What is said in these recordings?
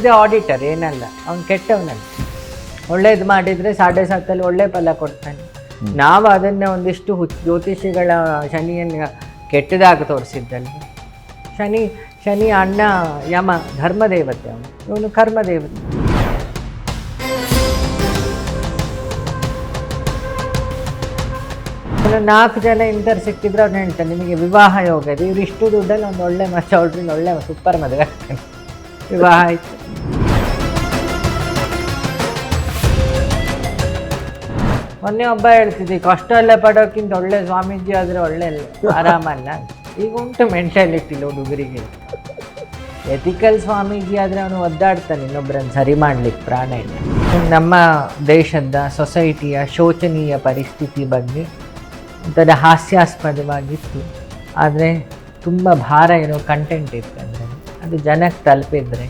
Is the auditor ಏನಲ್ಲ. ಅವ್ನು ಕೆಟ್ಟವನಲ್ಲ. ಒಳ್ಳೇದು ಮಾಡಿದರೆ ಸಾಡೆ ಸಾತಲ್ಲಿ ಒಳ್ಳೆ ಫಲ ಕೊಡ್ತಾನೆ. ನಾವು ಅದನ್ನು ಒಂದಿಷ್ಟು ಜ್ಯೋತಿಷಿಗಳ ಶನಿಯನ್ನು ಕೆಟ್ಟದಾಗಿ ತೋರಿಸಿದ್ದಲ್ಲಿ ಶನಿ ಶನಿ ಅಣ್ಣ ಯಮ ಧರ್ಮದೇವತೆ ಅವನು. ಇವನು ಕರ್ಮದೇವತೆ. ನಾಲ್ಕು ಜನ ಇಂಟರ್ ಸಿಕ್ಕಿದ್ರೆ ಅವ್ರು ಹೇಳ್ತಾನೆ ನಿಮಗೆ ವಿವಾಹ ಯೋಗ ಇದೆ. ಇವ್ರು ಇಷ್ಟು ದುಡ್ಡಲ್ಲಿ ಒಂದು ಒಳ್ಳೆ ಹೊಡ್ರಿ ಒಳ್ಳೆ ಸೂಪರ್ ಮದುವೆ ಆಗ್ತಾನೆ. ಆಯ್ತು ಮೊನ್ನೆ ಒಬ್ಬ ಹೇಳ್ತಿದ್ದೆ, ಕಷ್ಟ ಎಲ್ಲ ಪಡೋಕ್ಕಿಂತ ಒಳ್ಳೆ ಸ್ವಾಮೀಜಿ ಆದರೆ ಒಳ್ಳೆ ಆರಾಮಲ್ಲ? ಈಗ ಉಂಟು ಮೆಂಟಾಲಿಟಿಲಿ ಹುಡುಗರಿಗೆ ಎಥಿಕಲ್ ಸ್ವಾಮೀಜಿ ಆದರೆ ಅವನು ಒದ್ದಾಡ್ತಾನೆ ಇನ್ನೊಬ್ಬರನ್ನು ಸರಿ ಮಾಡ್ಲಿಕ್ಕೆ ಪ್ರಾಣ ಇಲ್ಲ ನಮ್ಮ ದೇಶದ ಸೊಸೈಟಿಯ ಶೋಚನೀಯ ಪರಿಸ್ಥಿತಿ ಬಗ್ಗೆ ಒಂಥರ ಹಾಸ್ಯಾಸ್ಪದವಾಗಿತ್ತು. ಆದರೆ ತುಂಬ ಭಾರ ಇರೋ ಕಂಟೆಂಟ್ ಇತ್ತು ಅಂದರೆ ಅದು ಜನಕ್ಕೆ ತಲುಪಿದ್ರೆ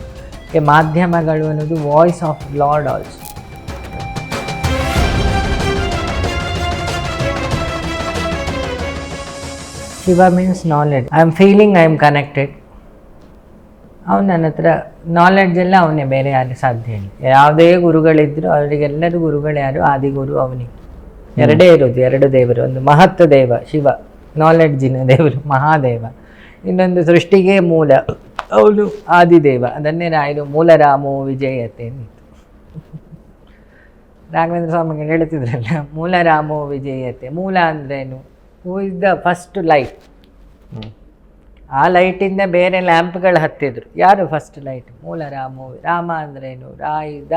ಮಾಧ್ಯಮಗಳು ಅನ್ನೋದು voice of lord also Shiva means knowledge I am feeling I am connected ಅವ್ನು ನನ್ನ ಹತ್ರ ನಾಲೆಡ್ಜ್ ಎಲ್ಲ ಅವನೇ, ಬೇರೆ ಯಾರು ಸಾಧ್ಯ ಇಲ್ಲ. ಯಾವುದೇ ಗುರುಗಳಿದ್ರು ಅವರಿಗೆಲ್ಲರೂ ಗುರುಗಳು ಯಾರು? ಆದಿಗುರು ಅವನಿಗೆ ಎರಡೇ ಇರೋದು, ಎರಡು ದೇವರು, ಒಂದು ಮಹತ್ವ ದೇವ ಶಿವ. ನಾಲೆಡ್ಜಿನ ದೇವರು, ಮಹಾದೇವ. ಇನ್ನೊಂದು ಸೃಷ್ಟಿಗೆ ಮೂಲ. ಅವನು ಆದಿದೇವ. ಅದನ್ನೇ ರಾಯರು ಮೂಲರಾಮೋ ವಿಜಯತೆ ಅಂದಿತ್ತು ರಾಘವೇಂದ್ರ ಸ್ವಾಮಿಗಳು ಹೇಳ್ತಿದ್ರಲ್ಲ ಮೂಲರಾಮೋ ವಿಜಯತೆ. ಮೂಲ ಅಂದ್ರೇನು? Who is the first light ಆ ಲೈಟಿಂದ ಬೇರೆ ಲ್ಯಾಂಪ್ಗಳು ಹತ್ತಿದ್ರು. ಯಾರು ಫಸ್ಟ್ ಲೈಟ್ ಮೂಲ ರಾಮೋ ರಾಮ ಅಂದ್ರೇನು? ರಾಯಿದ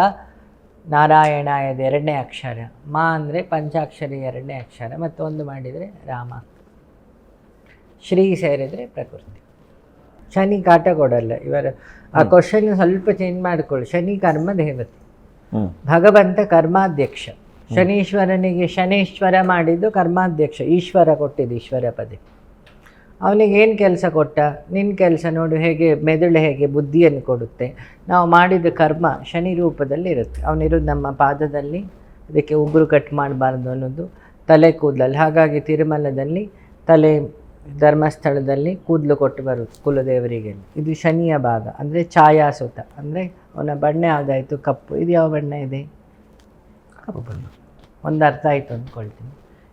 ನಾರಾಯಣ ಇದು ಎರಡನೇ ಅಕ್ಷರ. ಮಾ ಅಂದರೆ ಪಂಚಾಕ್ಷರಿ ಎರಡನೇ ಅಕ್ಷರ. ಮತ್ತೊಂದು ಮಾಡಿದರೆ ರಾಮ. ಶ್ರೀ ಸೇರಿದರೆ ಪ್ರಕೃತಿ. ಶನಿ ಕಾಟ ಕೊಡಲ್ಲ. ಇವರ ಆ ಕ್ವಶನ್ ಸ್ವಲ್ಪ ಚೇಂಜ್ ಮಾಡಿಕೊಳ್ಳಿ. ಶನಿ ಕರ್ಮ ದೇವತೆ. ಭಗವಂತ ಕರ್ಮಾಧ್ಯಕ್ಷ. ಶನೀಶ್ವರನಿಗೆ ಶನೇಶ್ವರ ಮಾಡಿದ್ದು ಕರ್ಮಾಧ್ಯಕ್ಷ. ಈಶ್ವರ ಕೊಟ್ಟಿದ್ದು ಈಶ್ವರ ಪದೇ. ಅವನಿಗೆ ಏನು ಕೆಲಸ ಕೊಟ್ಟ? ನಿನ್ನ ಕೆಲಸ ನೋಡು ಹೇಗೆ ಮೆದುಳು ಹೇಗೆ ಬುದ್ಧಿಯನ್ನು ಕೊಡುತ್ತೆ? ನಾವು ಮಾಡಿದ ಕರ್ಮ ಶನಿ ರೂಪದಲ್ಲಿ ಇರುತ್ತೆ. ಅವನಿರೋದು ನಮ್ಮ ಪಾದದಲ್ಲಿ ಅದಕ್ಕೆ ಉಗುರು ಕಟ್ ಮಾಡಬಾರ್ದು ಅನ್ನೋದು ತಲೆ ಕೂದಲಲ್ಲಿ. ಹಾಗಾಗಿ ತಿರುಮಲದಲ್ಲಿ ತಲೆ ಧರ್ಮಸ್ಥಳದಲ್ಲಿ ಕೂದಲು ಕೊಟ್ಟು ಬರುತ್ತೆ ಕುಲದೇವರಿಗೆ ಇದು ಶನಿಯ ಭಾಗ ಅಂದರೆ ಛಾಯಾಸುತ ಅಂದರೆ ಅವನ ಬಣ್ಣ ಯಾವುದಾಯಿತು ಕಪ್ಪು. ಇದು ಯಾವ ಬಣ್ಣ ಇದೆ? ಕಪ್ಪು ಬಣ್ಣ. ಒಂದು ಅರ್ಥ ಆಯಿತು ಅಂದ್ಕೊಳ್ತೀನಿ.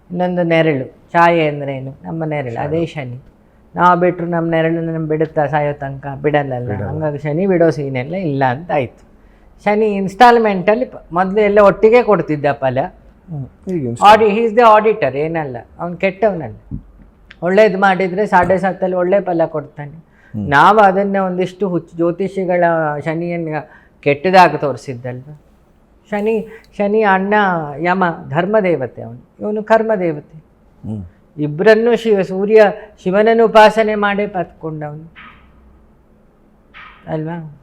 ಇನ್ನೊಂದು ನೆರಳು. ಛಾಯೆ ಅಂದರೆ ಏನು? ನಮ್ಮ ನೆರಳು ಅದೇ ಶನಿ. ನಾವು ಬಿಟ್ಟರು ನಮ್ಮ ನೆರಳು ನಮ್ಮ ಬಿಡುತ್ತಾ ಸಾಯೋ ತನಕ? ಬಿಡಲ್ಲಲ್ಲ. ಹಂಗಾಗಿ ಶನಿ ಬಿಡೋ ಸೀನೆಲ್ಲ ಇಲ್ಲ ಅಂತ ಆಯಿತು. ಶನಿ ಇನ್ಸ್ಟಾಲ್ಮೆಂಟಲ್ಲಿ ಮೊದಲು ಎಲ್ಲ ಒಟ್ಟಿಗೆ ಕೊಡ್ತಿದ್ದ ಫಲ. ಆಡಿ ಈಸ್ ದ ಆಡಿಟರ್ ಏನಲ್ಲ. ಅವ್ನು ಕೆಟ್ಟವನಲ್ಲ. ಒಳ್ಳೇದು ಮಾಡಿದರೆ ಸಾಡೆ ಸಾತಲ್ಲಿ ಒಳ್ಳೆ ಫಲ ಕೊಡ್ತಾನೆ. ನಾವು ಅದನ್ನು ಒಂದಿಷ್ಟು ಹುಚ್ಚು ಜ್ಯೋತಿಷಿಗಳ ಶನಿಯನ್ನು ಕೆಟ್ಟದಾಗಿ ತೋರಿಸಿದ್ದಲ್ವ? ಶನಿ ಶನಿ ಅಣ್ಣ ಯಮ ಧರ್ಮದೇವತೆ ಅವನು. ಇವನು ಕರ್ಮದೇವತೆ. ದೇವತೆ ಇಬ್ಬರನ್ನು ಶಿವ ಸೂರ್ಯ ಶಿವನನ್ನು ಉಪಾಸನೆ ಮಾಡೇ ಪತ್ಕೊಂಡವನು. ಅಲ್ವಾ?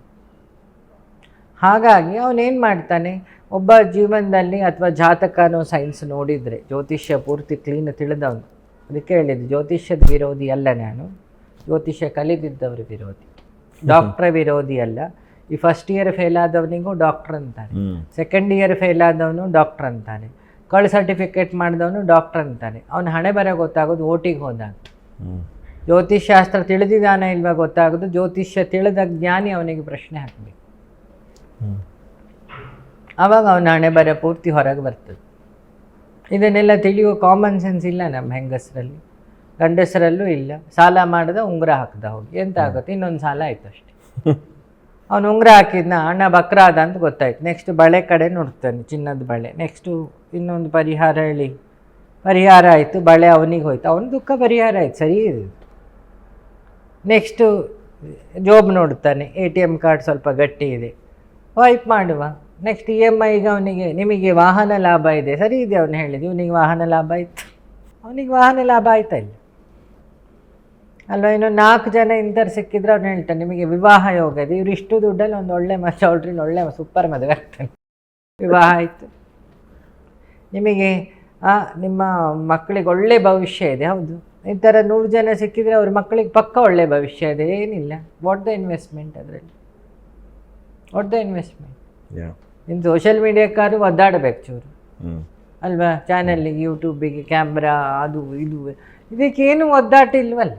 ಹಾಗಾಗಿ ಅವನೇನು ಮಾಡ್ತಾನೆ? ಒಬ್ಬ ಜೀವನದಲ್ಲಿ ಅಥವಾ ಜಾತಕನೋ ಸೈನ್ಸ್ ನೋಡಿದರೆ ಜ್ಯೋತಿಷ್ಯ ಪೂರ್ತಿ ಕ್ಲೀನ್ ತಿಳಿದವನು. ಅದಕ್ಕೆ ಹೇಳಿದ್ದು ಜ್ಯೋತಿಷ್ಯದ ವಿರೋಧಿ ಅಲ್ಲ ನಾನು. ಜ್ಯೋತಿಷ್ಯ ಕಲಿದಿದ್ದವರ ವಿರೋಧಿ. ಡಾಕ್ಟರ್ ವಿರೋಧಿ ಅಲ್ಲ. ಈ ಫಸ್ಟ್ ಇಯರ್ ಫೇಲ್ ಆದವನಿಗೂ ಡಾಕ್ಟರ್ ಅಂತಾನೆ. ಸೆಕೆಂಡ್ ಇಯರ್ ಫೇಲ್ ಆದವನು ಡಾಕ್ಟರ್ ಅಂತಾನೆ. ಕಳ್ ಸರ್ಟಿಫಿಕೇಟ್ ಮಾಡಿದವನು ಡಾಕ್ಟರ್ ಅಂತಾನೆ. ಅವನು ಹಣೆ ಬರ ಗೊತ್ತಾಗೋದು ಓಟಿಗೆ ಹೋದಾಗ. ಜ್ಯೋತಿಷ್ ಶಾಸ್ತ್ರ ತಿಳಿದಿದ್ದಾನೆ ಇಲ್ವಾ ಗೊತ್ತಾಗೋದು ಜ್ಯೋತಿಷ್ಯ ತಿಳಿದ ಜ್ಞಾನಿ ಅವನಿಗೆ ಪ್ರಶ್ನೆ ಹಾಕಬೇಕು. ಅವಾಗ ಆವಾಗ ಅವನ ಹಣೆ ಬರ ಪೂರ್ತಿ ಹೊರಗೆ ಬರ್ತದೆ. ಇದನ್ನೆಲ್ಲ ತಿಳಿಯುವ ಕಾಮನ್ ಸೆನ್ಸ್ ಇಲ್ಲ ನಮ್ಮ ಹೆಂಗಸರಲ್ಲಿ. ಗಂಡಸರಲ್ಲೂ ಇಲ್ಲ. ಸಾಲ ಮಾಡಿದ ಉಂಗುರ ಹಾಕ್ದ ಹೋಗಿ ಎಂತ ಆಗುತ್ತೆ? ಇನ್ನೊಂದು ಸಾಲ ಆಯ್ತು ಅಷ್ಟೇ. ಅವನು ಉಂಗುರ ಹಾಕಿದ್ನ ಹಣ ಬಕ್ರ ಆದ ಅಂತ ಗೊತ್ತಾಯ್ತು. ನೆಕ್ಸ್ಟ್ ಬಳೆ ಕಡೆ ನೋಡ್ತಾನೆ ಚಿನ್ನದ ಬಳೆ. ನೆಕ್ಸ್ಟು ಇನ್ನೊಂದು ಪರಿಹಾರ ಹೇಳಿ. ಪರಿಹಾರ ಆಯಿತು ಬಳೆ ಅವನಿಗೆ ಹೋಯ್ತು. ಅವನ ದುಃಖ ಪರಿಹಾರ ಆಯ್ತು ಸರಿ ಇದೆ. ನೆಕ್ಸ್ಟು ಜಾಬ್ ನೋಡ್ತಾನೆ ಎ ಟಿ ಎಂ ಕಾರ್ಡ್ ಸ್ವಲ್ಪ ಗಟ್ಟಿ ಇದೆ. ವೈಪ್ ಮಾಡುವ. ನೆಕ್ಸ್ಟ್ ಇ ಎಂ ಐಗೆ ಅವನಿಗೆ, ನಿಮಗೆ ವಾಹನ ಲಾಭ ಇದೆ. ಸರಿ ಇದೆ ಅವನು ಹೇಳಿದ ಇವನಿಗೆ ವಾಹನ ಲಾಭ ಆಯಿತು. ಅವನಿಗೆ ವಾಹನ ಲಾಭ ಆಯ್ತಾ ಇಲ್ಲ? ಅಲ್ವಾ? ಇನ್ನು ನಾಲ್ಕು ಜನ ಇಂಥರ್ ಸಿಕ್ಕಿದ್ರೆ ಅವ್ನು ಹೇಳ್ತಾನೆ, ನಿಮಗೆ ವಿವಾಹ ಯೋಗ ಇದೆ. ಇವ್ರು ಇಷ್ಟು ದುಡ್ಡಲ್ಲಿ ಒಂದು ಒಳ್ಳೆ ಮದುವೆ ಒಳ್ಳೆ ಸೂಪರ್ ಮದುವೆ ಆಗ್ತಾನೆ. ವಿವಾಹ ಆಯಿತು. ನಿಮಗೆ ನಿಮ್ಮ ಮಕ್ಕಳಿಗೆ ಒಳ್ಳೆ ಭವಿಷ್ಯ ಇದೆ. ಹೌದು. ಈ ಥರ ನೂರು ಜನ ಸಿಕ್ಕಿದರೆ ಅವ್ರ ಮಕ್ಕಳಿಗೆ ಪಕ್ಕ ಒಳ್ಳೆ ಭವಿಷ್ಯ ಇದೆ. ಏನಿಲ್ಲ. ವಾಟ್ ದ ಇನ್ವೆಸ್ಟ್ಮೆಂಟ್ ಅದರಲ್ಲಿ? ವಾಟ್ ದ ಇನ್ವೆಸ್ಟ್ಮೆಂಟ್ ಇನ್ನು ಸೋಷಿಯಲ್ ಮೀಡಿಯಾಕ್ಕಾದ್ರೂ ಒದ್ದಾಡಬೇಕು ಚೂರು. ಅಲ್ವಾ? ಚಾನಲ್ಲಿಗೆ ಯೂಟ್ಯೂಬಿಗೆ ಕ್ಯಾಮ್ರಾ ಅದು ಇದು. ಇದಕ್ಕೇನು ಒದ್ದಾಟ ಇಲ್ವಲ್ಲ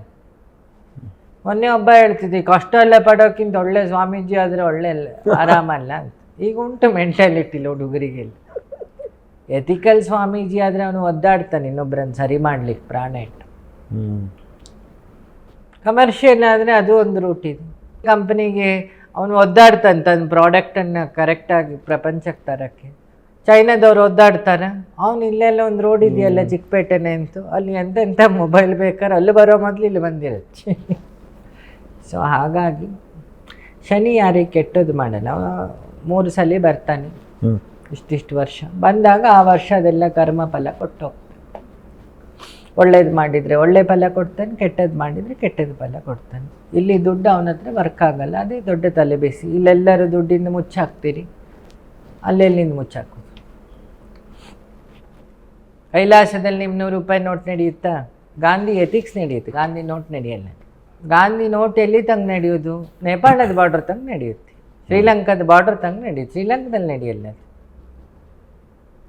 ಮೊನ್ನೆ ಒಬ್ಬ ಹೇಳ್ತಿದ್ದೆ ಕಷ್ಟ ಎಲ್ಲ ಪಡೋಕ್ಕಿಂತ ಒಳ್ಳೆ ಸ್ವಾಮೀಜಿ ಆದರೆ ಒಳ್ಳೆ ಅಲ್ಲ- ಆರಾಮಲ್ಲ ಅಂತ. ಈಗ ಉಂಟು ಮೆಂಟಾಲಿಟಿ ಹುಡುಗರಿಗೆಲ್ಲ. ಎಥಿಕಲ್ ಸ್ವಾಮೀಜಿ ಆದರೆ ಅವನು ಒದ್ದಾಡ್ತಾನೆ ಇನ್ನೊಬ್ಬರನ್ನು ಸರಿ ಮಾಡ್ಲಿಕ್ಕೆ ಪ್ರಾಣ ಇಟ್ಟು. ಹ್ಮ್. ಕಮರ್ಷಿಯಲ್ ಆದರೆ ಅದು ಒಂದು ರೂಟ್ ಇದೆ ಕಂಪ್ನಿಗೆ ಅವನು ಒದ್ದಾಡ್ತಾನೆ ತನ್ನ ಪ್ರಾಡಕ್ಟನ್ನು ಕರೆಕ್ಟಾಗಿ ಪ್ರಪಂಚಕ್ಕೆ ತರೋಕ್ಕೆ. ಚೈನಾದವ್ರು ಒದ್ದಾಡ್ತಾರೆ? ಅವ್ನು ಇಲ್ಲೆಲ್ಲ ಒಂದು ರೋಡ್ ಇದೆಯಲ್ಲ ಚಿಕ್ಕಪೇಟೆನೆ ಅಂತು. ಅಲ್ಲಿ ಎಂತೆಂಥ ಮೊಬೈಲ್ ಬೇಕಾದ್ರೆ ಅಲ್ಲಿ ಬರೋ ಮೊದಲು ಇಲ್ಲಿ ಬಂದಿರುತ್ತೆ. ಸೊ ಹಾಗಾಗಿ ಶನಿ ಯಾರಿಗೆ ಕೆಟ್ಟದ್ದು ಮಾಡಲ್ಲ. ಮೂರು ಸಲ ಬರ್ತಾನೆ. ಇಷ್ಟಿಷ್ಟು ವರ್ಷ. ಬಂದಾಗ ಆ ವರ್ಷದೆಲ್ಲ ಕರ್ಮ ಫಲ ಕೊಟ್ಟು ಒಳ್ಳೇದು ಮಾಡಿದರೆ ಒಳ್ಳೆ ಫಲ ಕೊಡ್ತಾನೆ ಕೆಟ್ಟದ್ದು ಮಾಡಿದರೆ ಕೆಟ್ಟದ್ದು ಫಲ ಕೊಡ್ತಾನೆ. ಇಲ್ಲಿ ದುಡ್ಡು ಅವನ ಹತ್ರ ವರ್ಕ್ ಆಗಲ್ಲ, ಅದೇ ದೊಡ್ಡ ತಲೆ ಬೇಸಿ ಇಲ್ಲೆಲ್ಲರೂ ದುಡ್ಡಿಂದ ಮುಚ್ಚಾಕ್ತೀರಿ. ಅಲ್ಲೆಲ್ಲಿಂದ ಮುಚ್ಚಾಕೋದು ಕೈಲಾಸದಲ್ಲಿ ನಿಮ್ಮ ನೂರು ರೂಪಾಯಿ ನೋಟ್ ನಡೆಯುತ್ತಾ? ಗಾಂಧಿ ಎಥಿಕ್ಸ್ ನಡೆಯುತ್ತೆ. ಗಾಂಧಿ ನೋಟ್ ನಡೆಯಲ್ಲ. ಗಾಂಧಿ ನೋಟ್ ಎಲ್ಲಿ ತಂಗ ನಡೆಯೋದು ನೇಪಾಳದ ಬಾರ್ಡರ್ ತಂಗ ನಡೆಯುತ್ತೆ. ಶ್ರೀಲಂಕಾದ ಬಾರ್ಡರ್ ತಂಗ ನಡೆಯುತ್ತೆ. ಶ್ರೀಲಂಕಾದಲ್ಲಿ ನಡೆಯಲ್ಲ.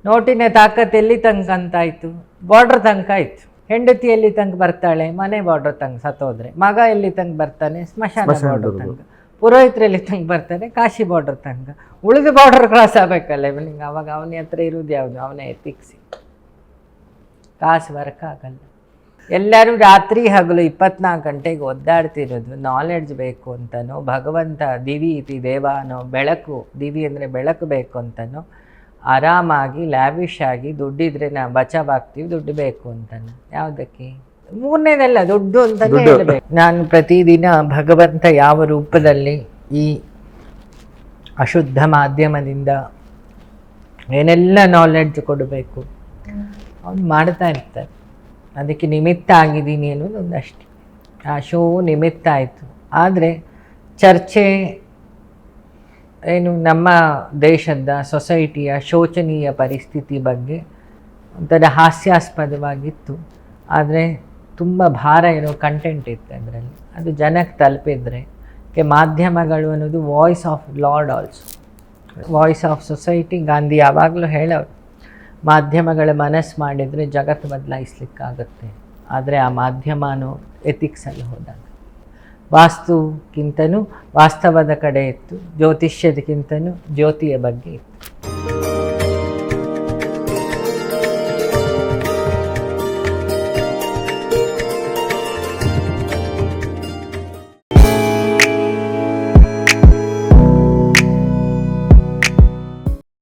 ನೋಟಿನ ತಾಕತ್ತು ಎಲ್ಲಿ ತನಕ ಅಂತಾಯ್ತು? ಬಾರ್ಡರ್ ತನಕ ಆಯ್ತು. ಹೆಂಡತಿ ಎಲ್ಲಿ ತನಕ ಬರ್ತಾಳೆ ಮನೆ ಬಾರ್ಡರ್ ತನಕ ಸತ್ತೋದ್ರೆ ಮಗ ಎಲ್ಲಿ ತನಕ ಬರ್ತಾನೆ ಸ್ಮಶಾನ ಬಾರ್ಡರ್ ತನಕ ಪುರೋಹಿತರು ಎಲ್ಲಿ ತನಕ ಬರ್ತಾನೆ ಕಾಶಿ ಬಾರ್ಡರ್ ತಂಗ. ಉಳಿದ ಬಾರ್ಡರ್ ಕ್ರಾಸ್ ಆಗಬೇಕಲ್ಲ ಇವನಿಗೆ ಅವಾಗ ಅವನ ಹತ್ರ ಇರೋದು ಯಾವುದು? ಅವನೇ ಎತ್ತಿಕ್ಸಿ ಕಾಸು ವರ್ಕ್ ಆಗಲ್ಲ. ಎಲ್ಲರೂ ರಾತ್ರಿ ಹಗಲು ಇಪ್ಪತ್ನಾಲ್ಕು ಗಂಟೆಗೆ ಒದ್ದಾಡ್ತಿರೋದು ನಾಲೆಡ್ಜ್ ಬೇಕು ಅಂತನೋ ಭಗವಂತ ದಿವಿ ಇತಿ ದೇವ ಅನ್ನೋ ಬೆಳಕು ದಿವಿ ಅಂದರೆ ಬೆಳಕು ಬೇಕು ಅಂತನೋ ಆರಾಮಾಗಿ ಲ್ಯಾವಿಶ್ ಆಗಿ ದುಡ್ಡಿದ್ರೆ ನಾವು ಬಚಾವಾಗ್ತೀವಿ ದುಡ್ಡು ಬೇಕು ಅಂತಾನೆ ಯಾವುದಕ್ಕೆ? ಮೂರನೇದಲ್ಲ ದುಡ್ಡು ಅಂತ ಹೇಳಬೇಕು. ನಾನು ಪ್ರತಿದಿನ ಭಗವಂತ ಯಾವ ರೂಪದಲ್ಲಿ ಈ ಅಶುದ್ಧ ಮಾಧ್ಯಮದಿಂದ ಏನೆಲ್ಲ ನಾಲೆಡ್ಜ್ ಕೊಡಬೇಕು? ಅವ್ನು ಮಾಡ್ತಾ ಇರ್ತಾರೆ ಅದಕ್ಕೆ ನಿಮಿತ್ತ ಆಗಿದ್ದೀನಿ ಅನ್ನೋದು ಒಂದಷ್ಟೇ ಆ ಶೋ ನಿಮಿತ್ತ ಆಯಿತು. ಆದರೆ ಚರ್ಚೆ ಏನು ನಮ್ಮ ದೇಶದ ಸೊಸೈಟಿಯ ಶೋಚನೀಯ ಪರಿಸ್ಥಿತಿ ಬಗ್ಗೆ ಒಂಥರ ಹಾಸ್ಯಾಸ್ಪದವಾಗಿತ್ತು. ಆದರೆ ತುಂಬ ಭಾರ ಇರೋ ಕಂಟೆಂಟ್ ಇತ್ತು ಅದರಲ್ಲಿ. ಅದು ಜನಕ್ಕೆ ತಲುಪಿದ್ರೆ, ಕೆ ಮಾಧ್ಯಮಗಳು ಅನ್ನೋದು voice of lord also voice of society Gandhi ಯಾವಾಗಲೂ ಹೇಳೋರು ಮಾಧ್ಯಮಗಳ ಮನಸ್ಸು ಮಾಡಿದರೆ ಜಗತ್ತು ಬದಲಾಯಿಸ್ಲಿಕ್ಕಾಗುತ್ತೆ. ಆದರೆ ಆ ಮಾಧ್ಯಮನೂ ಎಥಿಕ್ಸಲ್ಲಿ ಹೋದಾಗ. ವಾಸ್ತುಕ್ಕಿಂತನೂ ವಾಸ್ತವದ ಕಡೆ ಇತ್ತು ಜ್ಯೋತಿಷ್ಯದಕ್ಕಿಂತನೂ ಜ್ಯೋತಿಯ ಬಗ್ಗೆ ಇತ್ತು.